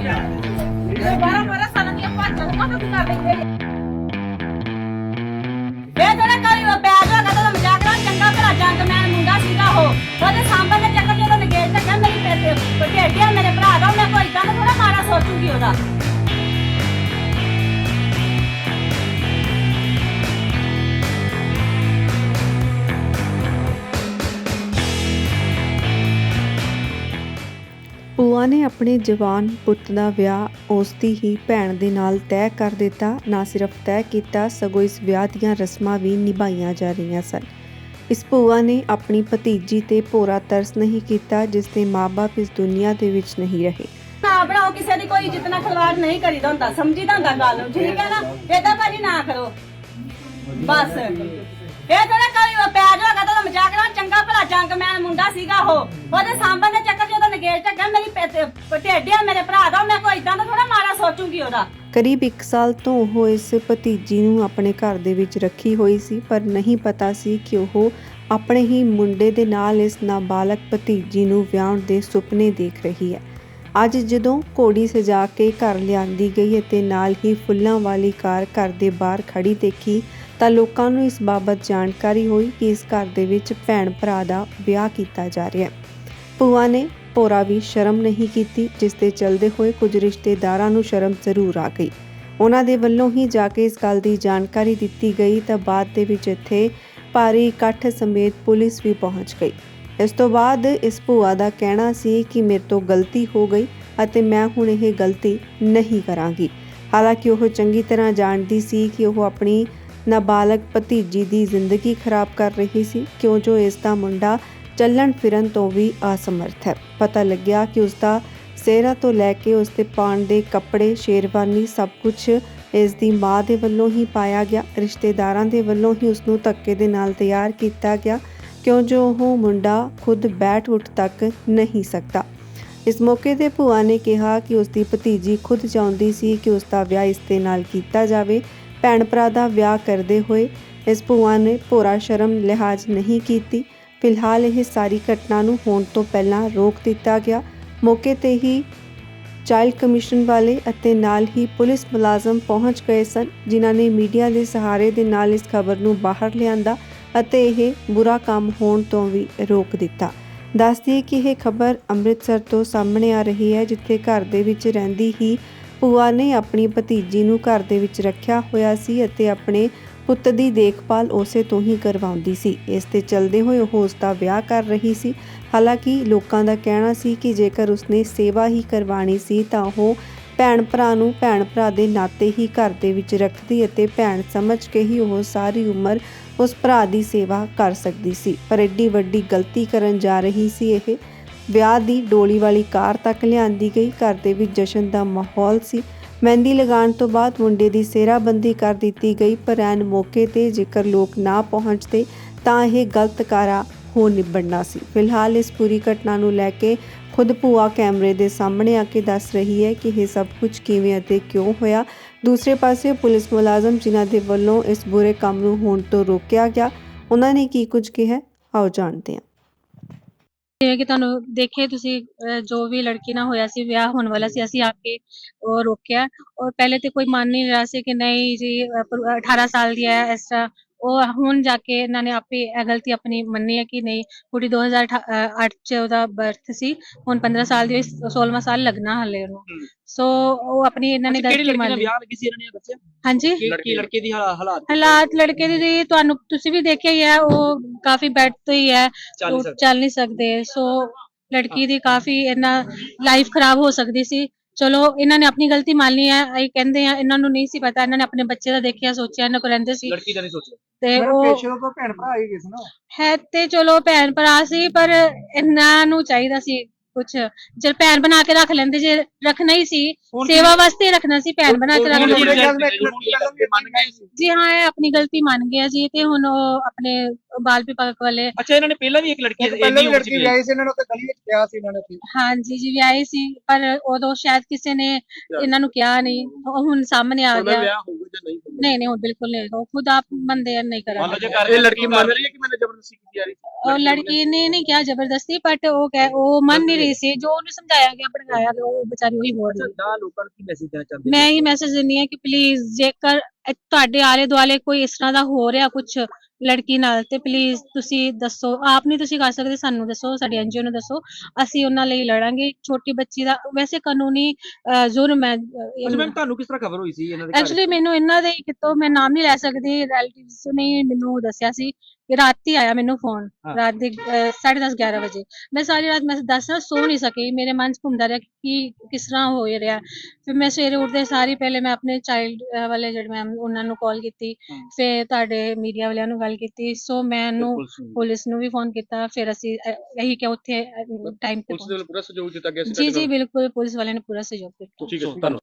ਇਹ 12 12 ਸਾਲਾਂ ਦੀਆਂ ਭਾਜਾਂ ਨੂੰ ਕਾਹਤੋਂ ਕਰ ਲੈਂਦੇ ਨੇ? ਇਹ ਜਿਹੜਾ ਕਰੀ ਉਹ ਬੈਗ ਹੈਗਾ ਤਾਂ ਮਜ਼ਾਕ ਨਾਲ ਚੰਗਾ ਭਲਾ ਜੰਗਮੈਨ ਮੁੰਡਾ ਸੀਗਾ ਉਹ ਉਹਦੇ ਸਾਹਮਣੇ ਦੇ ਚੱਕਰ ਜਦੋਂ ਨਗੇਟ ਤੇ ਕਹਿੰਦਾ ਮੇਰੀ ਪੇਟ ਭਟੇਡਿਆ ਮੇਰੇ ਭਰਾ ਦਾ ਮੈਂ ਕੋਈ ਇਦਾਂ ਥੋੜਾ ਮਾੜਾ ਸੋਚੂਗੀ ਉਹਦਾ ਭੂਆ ਨੇ ਆਪਣੇ ਜਵਾਨ ਪੁੱਤ ਦਾ ਵਿਆਹ ਉਸ ਦੀ ਹੀ ਭੈਣ ਦੇ ਨਾਲ ਤੈਅ ਕਰ ਦਿੱਤਾ। ਨਾ ਸਿਰਫ ਤੈਅ ਕੀਤਾ, ਸਗੋਂ ਇਸ ਵਿਆਹ ਦੀਆਂ ਰਸਮਾਂ ਵੀ ਨਿਭਾਈਆਂ ਜਾ ਰਹੀਆਂ ਸਨ। ਇਸ ਭੂਆ ਨੇ ਆਪਣੀ ਭਤੀਜੀ ਤੇ ਭੋਰਾ ਤਰਸ ਨਹੀਂ ਕੀਤਾ, ਜਿਸ ਦੇ ਮਾਪੇ ਇਸ ਦੁਨੀਆ ਦੇ ਵਿੱਚ ਨਹੀਂ ਰਹੇ। ਨਾ ਬਣਾਓ, ਕਿਸੇ ਦੀ ਕੋਈ ਇੱਜ਼ਤ ਨਾਲ ਨਹੀਂ ਕਰੀਦਾ ਹੁੰਦਾ। ਸਮਝੀਦਾ ਹੁੰਦਾ ਗੱਲ ਨੂੰ, ਠੀਕ ਹੈ ਨਾ? ਏਦਾਂ ਭਾਜੀ ਨਾ ਕਰੋ। ਬਸ। ਇਹ ਜਿਹੜਾ ਕਰੀ ਉਹ ਬੈਗ ਹੈਗਾ ਮਜ਼ਾਕ ਨਾਲ ਚੰਗਾ ਭਲਾ ਜੰਗਮੈਨ ਮੁੰਡਾ ਸੀਗਾ ਉਹ। ਉਹਦੇ ਸਾਹਮਣੇ ਚੱਕਰ ਜਦੋਂ ਨਗੇਟ ਤੇ ਮੇਰੀ ਪੇਟ ਮੇਰੇ ਭਰਾ ਦਾ। ਮੈਂ ਕੋਈ ਇਦਾਂ ਦਾ ਥੋੜਾ ਮਾਰਾ ਸੋਚੂਗੀ ਉਹਦਾ। ਕਰੀਬ 1 ਸਾਲ ਤੋਂ ਉਹ ਇਸ ਭਤੀਜੀ ਨੂੰ ਆਪਣੇ ਘਰ ਦੇ ਵਿੱਚ ਰੱਖੀ ਹੋਈ ਸੀ, ਪਰ ਨਹੀਂ ਪਤਾ ਸੀ ਕਿ ਉਹ ਆਪਣੇ ਹੀ ਮੁੰਡੇ ਦੇ ਨਾਲ ਇਸ ਨਾਬਾਲਗ ਭਤੀਜੀ ਨੂੰ ਵਿਆਹਣ ਦੇ ਸੁਪਨੇ ਦੇਖ ਰਹੀ ਹੈ। ਅੱਜ ਜਦੋਂ ਘੋੜੀ ਸਜਾ ਕੇ ਘਰ ਲਿਆਂਦੀ ਗਈ ਅਤੇ ਨਾਲ ਹੀ ਫੁੱਲਾਂ ਵਾਲੀ ਕਾਰ ਘਰ ਦੇ ਬਾਹਰ ਖੜੀ ਦੇਖੀ ਤਾਂ ਲੋਕਾਂ ਨੂੰ ਇਸ ਬਾਬਤ ਜਾਣਕਾਰੀ ਹੋਈ ਕਿ ਇਸ ਘਰ ਦੇ ਵਿੱਚ ਭੈਣ ਭਰਾ ਦਾ ਵਿਆਹ ਕੀਤਾ ਜਾ ਰਿਹਾ ਹੈ। ਭੂਆ ਨੇ ਭੋਰਾ ਵੀ ਸ਼ਰਮ ਨਹੀਂ ਕੀਤੀ, ਜਿਸ ਦੇ ਚਲਦੇ ਹੋਏ ਕੁਝ ਰਿਸ਼ਤੇਦਾਰਾਂ ਨੂੰ ਸ਼ਰਮ ਜ਼ਰੂਰ ਆ ਗਈ। ਉਹਨਾਂ ਦੇ ਵੱਲੋਂ ਹੀ ਜਾ ਕੇ ਇਸ ਗੱਲ ਦੀ ਜਾਣਕਾਰੀ ਦਿੱਤੀ ਗਈ ਤਾਂ ਬਾਅਦ ਦੇ ਵਿੱਚ ਇੱਥੇ ਭਾਰੀ ਇਕੱਠ ਸਮੇਤ ਪੁਲਿਸ ਵੀ ਪਹੁੰਚ ਗਈ। ਇਸ ਤੋਂ ਬਾਅਦ ਇਸ ਭੂਆ ਦਾ ਕਹਿਣਾ ਸੀ ਕਿ ਮੇਰੇ ਤੋਂ ਗਲਤੀ ਹੋ ਗਈ ਅਤੇ ਮੈਂ ਹੁਣ ਇਹ ਗਲਤੀ ਨਹੀਂ ਕਰਾਂਗੀ। ਹਾਲਾਂਕਿ ਉਹ ਚੰਗੀ ਤਰ੍ਹਾਂ ਜਾਣਦੀ ਸੀ ਕਿ ਉਹ ਆਪਣੀ ਨਾਬਾਲਗ ਭਤੀਜੀ ਦੀ ਜ਼ਿੰਦਗੀ ਖਰਾਬ ਕਰ ਰਹੀ ਸੀ, ਕਿਉਂ ਜੋ ਇਸ ਦਾ ਮੁੰਡਾ ਚੱਲਣ ਫਿਰਨ ਤੋਂ ਵੀ ਅਸਮਰਥ ਹੈ। ਪਤਾ ਲੱਗਿਆ ਕਿ ਉਸ ਦਾ ਸਿਹਰਾ ਤੋਂ ਲੈ ਕੇ ਉਸ ਦੇ ਪਾਉਣ ਦੇ ਕੱਪੜੇ, ਸ਼ੇਰਵਾਨੀ ਸਭ ਕੁਝ ਇਸ ਦੀ ਮਾਂ ਦੇ ਵੱਲੋਂ ਹੀ ਪਾਇਆ ਗਿਆ। ਰਿਸ਼ਤੇਦਾਰਾਂ ਦੇ ਵੱਲੋਂ ਹੀ ਉਸ ਨੂੰ ਧੱਕੇ ਦੇ ਨਾਲ ਤਿਆਰ ਕੀਤਾ ਗਿਆ। ਕਿਉਂ ਜੋ ਉਹ ਮੁੰਡਾ ਖੁਦ ਬੈਠ ਉੱਠ ਤੱਕ ਨਹੀਂ ਸਕਦਾ। ਇਸ ਮੌਕੇ ਤੇ ਭੂਆ ਨੇ ਕਿਹਾ ਕਿ ਉਸ ਦੀ ਭਤੀਜੀ ਖੁਦ ਚਾਹੁੰਦੀ ਸੀ ਕਿ ਉਸ ਦਾ ਵਿਆਹ ਇਸ ਦੇ ਨਾਲ ਕੀਤਾ ਜਾਵੇ। ਭੈਣ ਭਰਾ ਦਾ ਵਿਆਹ ਕਰਦੇ ਹੋਏ ਇਸ ਭੂਆ ਨੇ ਭੋਰਾ ਸ਼ਰਮ ਲਿਹਾਜ਼ ਨਹੀਂ ਕੀਤੀ। ਫਿਲਹਾਲ ਇਹ ਸਾਰੀ ਘਟਨਾ ਨੂੰ ਹੋਣ ਤੋਂ ਪਹਿਲਾਂ ਰੋਕ ਦਿੱਤਾ ਗਿਆ। ਮੌਕੇ ਤੇ ਹੀ ਚਾਈਲਡ ਕਮਿਸ਼ਨ ਵਾਲੇ ਅਤੇ ਨਾਲ ਹੀ ਪੁਲਿਸ ਮੁਲਾਜ਼ਮ ਪਹੁੰਚ ਗਏ ਸਨ, ਜਿਨ੍ਹਾਂ ਨੇ ਮੀਡੀਆ ਦੇ ਸਹਾਰੇ ਦੇ ਨਾਲ ਇਸ ਖਬਰ ਨੂੰ ਬਾਹਰ ਲਿਆਂਦਾ ਅਤੇ ਇਹ ਬੁਰਾ ਕੰਮ ਹੋਣ ਤੋਂ ਵੀ ਰੋਕ ਦਿੱਤਾ। ਦੱਸਦੀ ਕਿ ਇਹ ਖਬਰ ਅੰਮ੍ਰਿਤਸਰ ਤੋਂ ਸਾਹਮਣੇ ਆ ਰਹੀ ਹੈ, ਜਿੱਥੇ ਘਰ ਦੇ ਵਿੱਚ ਰਹਿੰਦੀ ਹੀ ਭੂਆ ਨੇ ਆਪਣੀ ਭਤੀਜੀ ਨੂੰ ਘਰ ਦੇ ਵਿੱਚ ਰੱਖਿਆ ਹੋਇਆ ਸੀ ਅਤੇ ਆਪਣੇ ਪੁੱਤ ਦੀ ਦੇਖਭਾਲ ਉਸੇ ਤੋਂ ਹੀ ਕਰਵਾਉਂਦੀ ਸੀ। ਇਸ ਤੇ ਚਲਦੇ ਹੋਏ ਉਹ ਉਸ ਦਾ ਵਿਆਹ ਕਰ ਰਹੀ ਸੀ। ਹਾਲਾਂਕਿ ਲੋਕਾਂ ਦਾ ਕਹਿਣਾ ਸੀ ਕਿ ਜੇਕਰ ਉਸਨੇ ਸੇਵਾ ਹੀ ਕਰਵਾਣੀ ਸੀ ਤਾਂ ਉਹ ਭੈਣ ਭਰਾ ਨੂੰ ਭੈਣ ਭਰਾ ਦੇ ਨਾਤੇ ਹੀ ਘਰ ਦੇ ਵਿੱਚ ਰੱਖਦੀ ਅਤੇ ਭੈਣ ਸਮਝ ਕੇ ਹੀ ਉਹ ਸਾਰੀ ਉਮਰ ਉਸ ਭਰਾ ਦੀ ਸੇਵਾ ਕਰ ਸਕਦੀ ਸੀ। ਪਰ ਐਡੀ ਵੱਡੀ ਗਲਤੀ ਕਰਨ ਜਾ ਰਹੀ ਸੀ ਇਹ ਵਿਆਹ ਦੀ ਡੋਲੀ ਵਾਲੀ ਕਾਰ ਤੱਕ ਲਿਆਂਦੀ ਗਈ। ਘਰ ਦੇ ਵਿੱਚ ਜਸ਼ਨ ਦਾ ਮਾਹੌਲ ਸੀ। ਮਹਿੰਦੀ ਲਗਾਉਣ ਤੋਂ ਬਾਅਦ ਮੁੰਡੇ ਦੀ ਸੇਰਾਬੰਦੀ ਕਰ ਦਿੱਤੀ ਗਈ, ਪਰ ਐਨ ਮੌਕੇ ਤੇ ਜੇਕਰ ਲੋਕ ਨਾ ਪਹੁੰਚਦੇ, ਤਾਂ ਇਹ ਗਲਤ ਕਾਰਾ ਹੋ ਨਿਬੜਨਾ ਸੀ। ਫਿਲਹਾਲ ਇਸ ਪੂਰੀ ਘਟਨਾ ਨੂੰ ਲੈ ਕੇ ਖੁਦ ਭੂਆ ਕੈਮਰੇ ਦੇ ਸਾਹਮਣੇ ਆ ਕੇ ਦੱਸ ਰਹੀ ਹੈ ਕਿ ਇਹ ਸਭ ਕੁਝ ਕਿਵੇਂ ਅਤੇ ਕਿਉਂ ਹੋਇਆ। ਦੂਸਰੇ ਪਾਸੇ ਪੁਲਿਸ ਮੁਲਾਜ਼ਮ ਜਿਨ੍ਹਾਂ ਦੇ ਵੱਲੋਂ ਇਸ ਬੁਰੇ ਕੰਮ ਨੂੰ ਹੋਣ ਤੋਂ ਰੋਕਿਆ ਗਿਆ, ਉਹਨਾਂ ਨੇ ਕੀ ਕੁਝ ਕਿਹਾ? ਆਓ ਜਾਣਦੇ ਹਾਂ। ਜਿਵੇਂ ਕਿ ਤੁਹਾਨੂੰ ਦੇਖੇ ਤੁਸੀਂ ਅਹ, ਜੋ ਵੀ ਲੜਕੀ ਨਾਲ ਹੋਇਆ ਸੀ ਵਿਆਹ ਹੋਣ ਵਾਲਾ ਸੀ ਅਸੀਂ ਆ ਕੇ ਉਹ ਰੋਕਿਆ। ਔਰ ਪਹਿਲੇ ਤੇ ਕੋਈ ਮੰਨ ਨਹੀਂ ਰਿਹਾ ਸੀ ਕਿ ਨਹੀਂ ਜੀ ਅਹ, ਪਰ 18 ਸਾਲ ਦੀ ਹੈ ਇਸ ਤਰ੍ਹਾਂ ਉਹ ਹੁਣ ਜਾ ਕੇ ਇਹਨਾਂ ਨੇ ਆਪੇ ਇਹ ਗਲਤੀ ਆਪਣੀ ਮੰਨੀ ਹੈ ਕਿ ਨਹੀਂ ਕੁੜੀ 2008 ਚ ਉਹਦਾ ਬਰਥ ਸੀ ਹੁਣ 15 ਸਾਲ ਦੀ ਹੋਈ 16ਵਾਂ ਸਾਲ ਲੱਗਣਾ ਹਲੇ ਉਹਨੂੰ। ਸੋ ਉਹ ਆਪਣੀ ਇਹਨਾਂ ਨੇ ਗਲਤੀ ਮੰਨ ਨਾਲ ਲਈ। ਵਿਆਹ ਲੱਗੀ ਸੀ ਇਹਨਾਂ ਨੇ ਦੱਸਿਆ ਹਾਂਜੀ? ਲੜਕੀ ਲੜਕੇ ਦੀ ਹਾਲਾ- ਹਾਲਾਤ? ਹਾਲਾਤ ਲੜਕੇ ਦੀ ਜੀ ਤੁਹਾਨੂੰ ਤੁਸੀਂ ਵੀ ਦੇਖਿਆ ਹੀ ਹੈ ਉਹ ਕਾਫੀ ਬੈੱਡ ਤੇ ਹੀ ਹੈ ਚੱਲ ਨਹੀਂ ਸਕਦੇ। ਸੋ ਲੜਕੀ ਦੀ ਕਾਫੀ ਇਹਨਾਂ ਲਾਈਫ ਖਰਾਬ ਹੋ ਸਕਦੀ ਸੀ। ਚਲੋ ਇਹਨਾਂ ਨੇ ਆਪਣੀ ਗਲਤੀ ਮੰਨ ਲਈ ਹੈ ਅਸੀਂ ਕਹਿੰਦੇ ਆ ਇਹਨਾਂ ਨੂੰ ਨਹੀਂ ਸੀ ਪਤਾ ਇਹਨਾਂ ਨੇ ਆਪਣੇ ਬੱਚੇ ਦਾ ਦੇਖਿਆ ਸੋਚਿਆ ਇਹਨਾਂ ਕੋਲ ਰਹਿੰਦੇ ਸੀ। ਲੜਕੀ ਦਾ ਨਹੀਂ ਸੋਚਿਆ। ਤੇ ਮੈਡਮ ਉਹ ਪੇਸ਼ੇ ਤੋਂ ਭੈਣ ਭਰਾ ਹੀ ਗਏ ਸੀ ਨਾ। ਹੈ ਤੇ ਚਲੋ ਭੈਣ ਭਰਾ ਸੀ ਪਰ ਇਹਨਾਂ ਨੂੰ ਚਾਹੀਦਾ ਸੀ ਕੁਝ ਜੇ ਭੈਣ ਬਣਾ ਕੇ ਰੱਖ ਲੈਂਦੇ ਜੇ ਰੱਖਣਾ ਹੀ ਸੀ ਹੁਣ ਸੇਵਾ ਵਾਸਤੇ ਹੀ ਰੱਖਣਾ ਸੀ ਭੈਣ ਬਣਾ ਕੇ ਰੱਖ ਹੁਣ ਲੈਂਦੇ। ਕੀ ਵੀ ਮੰਨ ਗਏ ਸੀ। ਜੀ ਹਾਂ ਇਹ ਆਪਣੀ ਗਲਤੀ ਮੰਨ ਗਿਆ ਜੀ ਤੇ ਹੁਣ ਉਹ ਆਪਣੇ ਬਾਲ ਵਿਭਾਗ ਵਾਲੇ ਅੱਛਾ ਇਹਨਾਂ ਨੇ ਪਹਿਲਾਂ ਵੀ ਇੱਕ ਲੜਕੀ ਇੱਕ ਪਹਿਲਾਂ ਵੀ ਲੜਕੀ ਵਿਆਹੀ ਸੀ ਇਹਨਾਂ ਨੂੰ ਤੇ ਗਲੀ ਵਿੱਚ ਕਿਹਾ ਸੀ ਇਹਨਾਂ ਨੇ ਉੱਥੇ। ਹਾਂਜੀ ਜੀ ਵਿਆਹੇ ਸੀ ਪਰ ਉਦੋਂ ਸ਼ਾਇਦ ਕਿਸੇ ਨੇ ਇਹਨਾਂ ਨੂੰ ਕਿਹਾ ਨਹੀਂ ਉਹ ਹੁਣ ਸਾਹਮਣੇ ਆ ਗਿਆ। ਵਿਆਹ ਜਾਂ ਨਹੀਂ ਨਹੀਂ ਨਹੀਂ ਹੁਣ ਬਿਲਕੁਲ ਨਹੀਂ ਉਹ ਖੁਦ ਆਪ ਮੰਨਦੇ ਆ ਨਹੀਂ ਮੰਨ ਲਓ ਜੇ ਇਹ ਲੜਕੀ ਮੰਨ ਰਹੀ ਹੈ ਕਿ ਮੈंने ਜ਼ਬਰਦਸਤੀ ਕੀਤੀ ਜਾ ਰਹੀ ਲੜਕੀ ਨੇ ਨਹੀਂ ਕਿਹਾ ਜ਼ਬਰਦਸਤੀ ਬਟ ਉਹ ਕਹਿ ਉਹ ਮੰਨ ਨਹੀਂ ਰਹੀ ਸੀ। ਜੋ ਉਹਨੂੰ ਸਮਝਾਇਆ ਗਿਆ ਭੜਕਾਇਆ ਗਿਆ ਉਹ ਵਿਚਾਰੀ ਉਹੀ ਬੋਲ ਰਹੀ। ਅੱਛਾ ਦਾ ਲੋਕਾਂ ਨੂੰ ਕੀ ਮੈਸੇਜ ਦੇਣਾ ਚਾਹੁੰਦੇ? ਮੈਂ ਇਹ ਮੈਸੇਜ ਦਿੰਦੀ ਹਾਂ ਕਿ ਪਲੀਜ਼ ਜੇਕਰ ਇਹ ਤੁਹਾਡੇ ਆਲੇ ਦੁਆਲੇ ਕੋਈ ਇਸ ਤਰ੍ਹਾਂ ਦਾ ਹੋ ਰਿਹਾ ਕੁਝ ਲੜਕੀ ਨਾਲ ਤੇ ਪਲੀਜ਼ ਤੁਸੀਂ ਦੱਸੋ ਆਪ ਨਹੀਂ ਤੁਸੀਂ ਕਰ ਸਕਦੇ ਸਾਨੂੰ ਦੱਸੋ ਸਾਡੀ ਐਨਜੀਓ ਨੂੰ ਦੱਸੋ ਅਸੀਂ ਉਹਨਾਂ ਲਈ ਲੜਾਂਗੇ ਛੋਟੀ ਬੱਚੀ ਦਾ ਵੈਸੇ ਕਾਨੂੰਨੀ ਅਹ, ਜੁਰਮ ਹੈ ਅੱਛਾ ਮੈਮ ਤੁਹਾਨੂੰ ਕਿਸ ਤਰ੍ਹਾਂ ਖਬਰ ਹੋਈ ਸੀ ਇਹਨਾਂ ਦੇ ਘਰ? ਐਕਚੁਅਲੀ ਮੈਨੂੰ ਇਹਨਾਂ ਦੇ ਕਿਤੋਂ ਮੈਂ ਨਾਮ ਨਹੀਂ ਲੈ ਸਕਦੀ ਰਿਲੇਟਿਵਸ ਨੇ ਮੈਨੂੰ ਦੱਸਿਆ ਸੀ ਕਿ ਰਾਤੀ ਆਇਆ ਮੈਨੂੰ ਫੋਨ ਹਾਂ। ਰਾਤ ਦੇ 10:30 11 ਵਜੇ ਮੈਂ ਸਾਰੀ ਰਾਤ ਮੈਂ ਦੱਸਣਾ ਸੋ ਨਹੀਂ ਸਕੀ ਮੇਰੇ ਮਨ 'ਚ ਘੁੰਮਦਾ ਰਿਹਾ ਕਿ ਕਿਸ ਤਰ੍ਹਾਂ ਹੋ ਰਿਹਾ ਫਿਰ ਮੈਂ ਸਵੇਰੇ ਉੱਠਦੇ ਸਾਰੀ ਪਹਿਲੇ ਮੈਂ ਆਪਣੇ ਚਾਈਲਡ ਵਾਲੇ ਜਿਹੜੇ ਮੈਮ ਉਹਨਾਂ ਨੂੰ ਕਾਲ ਕੀਤੀ ਹਾਂ। ਫਿਰ ਤੁਹਾਡੇ ਮੀਡੀਆ ਵਾਲਿਆਂ ਨੂੰ ਗੱਲ ਕੀਤੀ ਸੋ ਮੈਨੂੰ ਪੁਲਿਸ ਨੂੰ। ਪੁਲਿਸ ਨੂੰ ਵੀ ਫੋਨ ਕੀਤਾ ਫਿਰ ਅਸੀਂ ਇਹੀ ਕਿ ਉੱਥੇ ਟਾਈਮ ਤੇ ਪੁਲਿਸ ਦੇ ਵੱਲੋਂ ਪੂਰਾ ਸਹਿਯੋਗ ਦਿੱਤਾ ਗਿਆ ਸੀ ਜੀ ਜੀ ਬਿਲਕੁਲ ਪੁਲਿਸ ਵਾਲਿਆਂ ਨੇ ਪੂਰਾ ਸਹਿਯੋਗ ਦਿੱਤਾ ਠੀਕ ਹੈ ਧੰਨਵਾਦ ਮੇਰਾ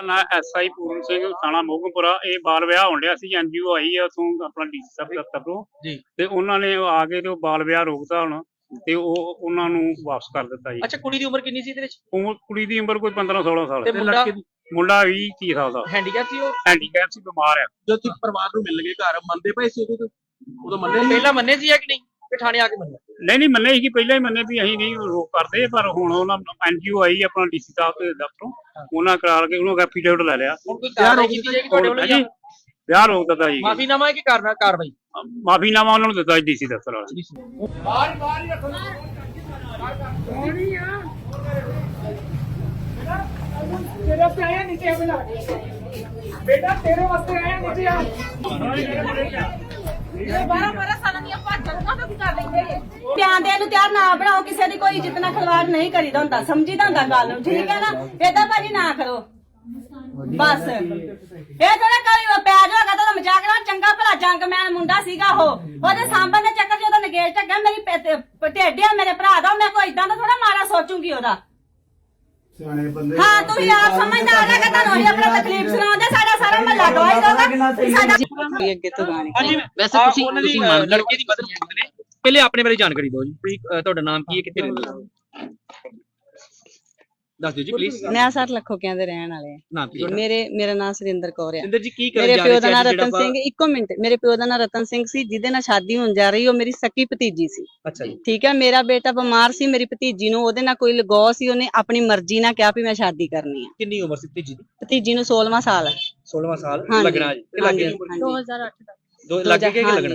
ਨਾਂ ਐਸਆਈ ਪੂਰਨ ਸਿੰਘ ਥਾਣਾ ਮੋਗਮਪੁਰਾ ਇਹ ਬਾਲ ਵਿਆਹ ਹੋਣ ਡਿਆ ਸੀ ਐਨਜੀਓ ਆਈ ਆ ਉਥੋਂ ਆਪਣਾ ਡੀਸੀ ਸਾਹਿਬ ਦਫ਼ਤਰ ਤੋਂ। ਜੀ। ਤੇ ਉਹਨਾਂ ਨੇ ਆ ਕੇ ਤੇ ਉਹ ਬਾਲ ਵਿਆਹ ਰੋਕਤਾ ਹੁਣ ਤੇ ਉਹ ਉਹਨਾਂ ਨੂੰ ਵਾਪਸ ਕਰ ਦਿੱਤਾ ਜੀ। ਅੱਛਾ ਕੁੜੀ ਦੀ ਉਮਰ ਕਿੰਨੀ ਸੀ ਇਹਦੇ ਵਿੱਚ? ਉਮਰ ਕੁੜੀ ਦੀ ਉਮਰ ਕੋਈ 15 16 ਸਾਲ। ਤੇ। ਮੁੰਡਾ ਮੁੰਡਾ 20 30 ਸਾਲ ਦਾ। ਹੈਂਡੀਕੈਪ ਸੀ ਉਹ? ਹੈਂਡੀਕੈਪ ਸੀ ਬਿਮਾਰ ਆ। ਜਦੋਂ ਤੁਸੀਂ ਪਰਿਵਾਰ ਨੂੰ ਮਿਲ ਗਏ ਘਰ ਮੰਨਦੇ ਪਏ ਸੀ ਉਦੋਂ ਤੋਂ? ਉਦੋਂ ਮੰਨੇ ਪਹਿਲਾਂ ਮੰਨੇ ਸੀ ਜਾਂ ਕਿ ਨਹੀਂ? ਕਿ ਥਾਣੇ ਆ ਕੇ ਮੰਨੇ। ਨਹੀਂ ਨਹੀਂ ਮੰਨੇ ਸੀ ਕਿ ਪਹਿਲਾਂ ਹੀ ਮੰਨੇ ਵੀ ਅਸੀਂ ਨਹੀਂ ਰੋਕ ਕਰਦੇ ਪਰ ਹੁਣ ਉਹਨਾਂ ਐਨਜੀਓ ਆਈ ਆਪਣਾ ਡੀਸੀ ਸਾਹਿਬ ਦੇ ਦਫ਼ਤਰੋਂ ਉਹਨਾਂ ਕਰਾ ਕੇ ਉਹਨੂੰ ਐਫੀਡੇਵਿਟ ਲੈ ਲਿਆ। ਹੁਣ ਕੋਈ ਕਾਰਵਾਈ ਕੀਤੀ ਜਾਏਗੀ ਤੁਹਾਡੇ ਵੱਲੋਂ ਜਾਂ? ਹਾਂਜੀ ਵਿਆਹ ਰੋਕ ਦਿੱਤਾ ਜੀ। ਮਾਫੀਨਾਮਾ ਹੈ ਕਿ ਕਾਰਨਾ ਕਾਰਵਾਈ? ਮਾਫੀਨਾਮਾ ਉਹਨਾਂ ਨੂੰ ਦਿੱਤਾ ਡੀਸੀ ਦਫ਼ਤਰ ਵਾਲੇ ਤੇਰੇ ਵਾਸਤੇ ਆਇਆ ਨੀਚੇ ਬਣਾ ਬੇਟਾ ਤੇਰੇ ਵਾਸਤੇ ਆਇਆ ਨੀਚੇ ਆ। ਧਿਆਨ ਨੂੰ? ਤਿਆਰ ਨਾ ਬਣਾਓ, ਕਿਸੇ ਦੀ ਕੋਈ ਇੱਜ਼ਤ ਨਾਲ ਖਿਲਵਾੜ ਨਹੀਂ ਕਰੀਦਾ ਹੁੰਦਾ। ਸਮਝੀਦਾ ਹੁੰਦਾ ਗੱਲ ਨੂੰ, ਠੀਕ ਹੈ ਨਾ? ਏਦਾਂ ਭਾਜੀ ਨਾ ਕਰੋ। ਬਸ। ਇਹ ਥੋੜਾ ਕੋਈ ਪਿਆਜ ਹੋਗਾ ਤਾਂ ਮਜ਼ਾਕ ਨਾਲ ਚੰਗਾ ਭਲਾ ਜੰਗ ਮੈਂ ਮੁੰਡਾ ਸੀਗਾ ਉਹ। ਉਹਦੇ ਸਾਂਭਣ ਦੇ ਚੱਕਰ ਜਦੋਂ ਨਗੇਸ਼ ਨਗੇਜ ਮੇਰੀ ਢੇਡਿਆ ਮੇਰੇ ਭਰਾ ਦਾ ਮੈਂ ਕੋਈ ਇਦਾਂ ਦਾ ਥੋੜਾ ਮਾਰਾ ਸੋਚੂਗੀ ਉਹਦਾ। ਸਿਆਣੇ ਬੰਦੇ ਹਾਂ ਤੂੰ ਯਾਰ ਸਮਝਦਾਰ ਹੈ ਕਿ ਤੁਹਾਨੂੰ ਹੀ ਆਪਣਾ ਤਕਲੀਫ ਸੁਣਾਉਂਦੇ ਸਾਡਾ ਸਾਰਾ ਮਹੱਲਾ ਗਵਾਹੀ ਦੋਗਾ ਸਾਡਾ ਅੱਗੇ ਤੋਂ ਗਾਣੇ ਹਾਂਜੀ ਵੈਸੇ ਤੁਸੀਂ- ਉਹਨਾਂ ਦੀ ਤੁਸੀਂ? ਲੜਕੇ ਦੀ ਮਦਦ ਕਰਦੇ ਨੇ ਪਹਿਲੇ ਆਪਣੇ ਬਾਰੇ ਜਾਣਕਾਰੀ ਦਿਓ ਜੀ ਤੁਸੀਂ ਅਹ, ਤੁਹਾਡਾ ਨਾਮ ਕੀ ਹੈ ਕਿੱਥੇ ਰਹਿੰਦੇ ਹੋ? ਦੱਸ ਦਿਓ ਜੀ ਪਲੀਜ਼ ਮੈਂ ਸਰ ਲੱਖੋ ਕਹਿੰਦੇ ਰਹਿਣ ਵਾਲੇ ਆ। ਨਾਮ ਕੀ ਹੈ। ਮੇਰੇ ਮੇਰਾ ਨਾਮ ਸੁਰਿੰਦਰ ਕੌਰ ਆ। ਸਿੰਦਰ ਜੀ ਕੀ ਕਰ ਮੇਰੇ ਪਿਓ ਦਾ ਨਾਮ ਰਤਨ ਸਿੰਘ ਇੱਕੋ ਮਿੰਟ ਮੇਰੇ ਪਿਓ ਦਾ ਨਾਮ ਰਤਨ ਸਿੰਘ ਸੀ ਜਿਹਦੇ ਨਾਲ ਸ਼ਾਦੀ ਹੋਣ ਜਾ ਰਹੀ ਉਹ ਮੇਰੀ ਸਕੀ ਭਤੀਜੀ ਸੀ। ਅੱਛਾ ਜੀ। ਠੀਕ ਹੈ ਮੇਰਾ ਬੇਟਾ ਬਿਮਾਰ ਸੀ ਮੇਰੀ ਭਤੀਜੀ ਨੂੰ ਉਹਦੇ ਨਾਲ ਕੋਈ ਲਗਾਅ ਸੀ ਉਹਨੇ ਆਪਣੀ ਮਰਜ਼ੀ ਨਾਲ ਕਿਹਾ ਵੀ ਮੈਂ ਸ਼ਾਦੀ ਕਰਨੀ ਆ। ਕਿੰਨੀ ਉਮਰ ਸੀ ਤੀਜੀ ਦੀ? ਭਤੀਜੀ ਨੂੰ 16ਵਾਂ ਸਾਲ ਹੈ 16ਵਾਂ ਸਾਲ ਲੱਗਣਾ ਜੀ। ਲੱਗੇ ਹਾਂਜੀ, ਉਮਰ ਹਾਂਜੀ। 2008 ਦਾ। ਦੋ ਲੱਗੇ ਕਿ ਲੱਗਣਾ?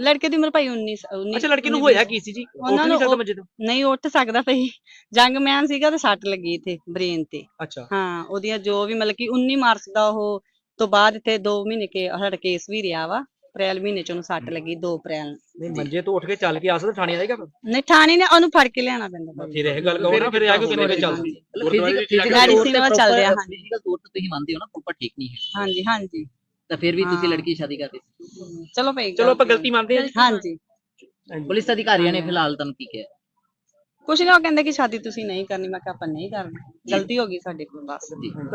ਲੜਕੇ ਦੀ ਉਮਰ ਭਾਈ 19 19 ਅੱਛਾ ਲੜਕੀ ਨੂੰ ਹੋਇਆ ਕੀ ਸੀ ਜੀ? ਉਹਨਾਂ ਨਹੀਂ ਨੂੰ ਉਹ- ਮੰਜੇ ਤੋਂ? ਨਹੀਂ ਉੱਠ ਸਕਦਾ ਭਾਈ। ਜੰਗਮੈਨ ਸੀਗਾ ਤੇ ਸੱਟ ਲੱਗੀ ਇੱਥੇ ਬ੍ਰੇਨ ਤੇ। ਅੱਛਾ। ਹਾਂ ਉਹਦੀਆਂ ਜੋ ਵੀ ਮਤਲਬ ਕਿ 19 ਮਾਰਚ ਦਾ ਉਹ ਤੋਂ ਬਾਅਦ ਇੱਥੇ 2 ਮਹੀਨੇ ਕੇ ਸਾਡਾ ਕੇਸ ਵੀ ਰਿਹਾ ਵਾ। ਅਪ੍ਰੈਲ ਮਹੀਨੇ ਚ ਉਹਨੂੰ ਸੱਟ ਲੱਗੀ 2 ਅਪ੍ਰੈਲ ਨੂੰ। ਨਹੀਂ ਮੰਜੇ ਤੋਂ ਉੱਠ ਕੇ ਚੱਲ ਕੇ ਆ ਸਕਦਾ ਥਾਣੇ ਆਏਗਾ ਫਿਰ? ਨਹੀਂ ਥਾਣੇ ਨੇ ਉਹਨੂੰ ਫੜ ਕੇ ਲਿਆਣਾ ਪੈਂਦਾ ਭਾਈ। ਫਿਰ ਇਹ ਗੱਲ ਕਹੋ ਨਾ ਫਿਰ ਆ ਕੇ ਕਿੰਨੇ ਵਜੇ ਚੱਲਦੀ? ਮੈਡੀਸਿਨ ਵਾ ਚੱਲਦੇ ਆ ਹਾਂਜੀ। ਫਿਜ਼ੀਕਲ ਤੌਰ ਤੇ ਤੁਸੀਂ ਮੰਨਦੇ ਹੋ ਨਾ ਪ੍ਰੋਪਰ ਠੀਕ ਨਹੀਂ ਹੈ। ਹਾਂਜੀ ਹਾਂਜੀ। ਤਾਂ ਫਿਰ ਵੀ ਤੁਸੀਂ। ਲੜਕੀ ਦੀ ਸ਼ਾਦੀ ਕਰਦੇ ਸੀ। ਚਲੋ ਭਾਈ ਚਲੋ ਆਪਾਂ ਗਲਤੀ ਮੰਨਦੇ ਹਾਂ ਜੀ। ਹਾਂਜੀ। ਪੁਲਿਸ ਅਧਿਕਾਰੀਆਂ ਨੇ ਫਿਲਹਾਲ ਤੁਹਾਨੂੰ ਕੀ ਕਿਹਾ? ਕੁਛ ਨਹੀਂ ਉਹ ਕਹਿੰਦੇ ਕਿ ਸ਼ਾਦੀ ਤੁਸੀਂ ਨਹੀਂ ਕਰਨੀ। ਮੈਂ ਕਿਹਾ ਆਪਾਂ ਨਹੀਂ ਕਰਨੀ। ਗਲਤੀ ਹੋ ਗਈ ਸਾਡੇ ਕੋਲ ਬਸ। ਜੀ।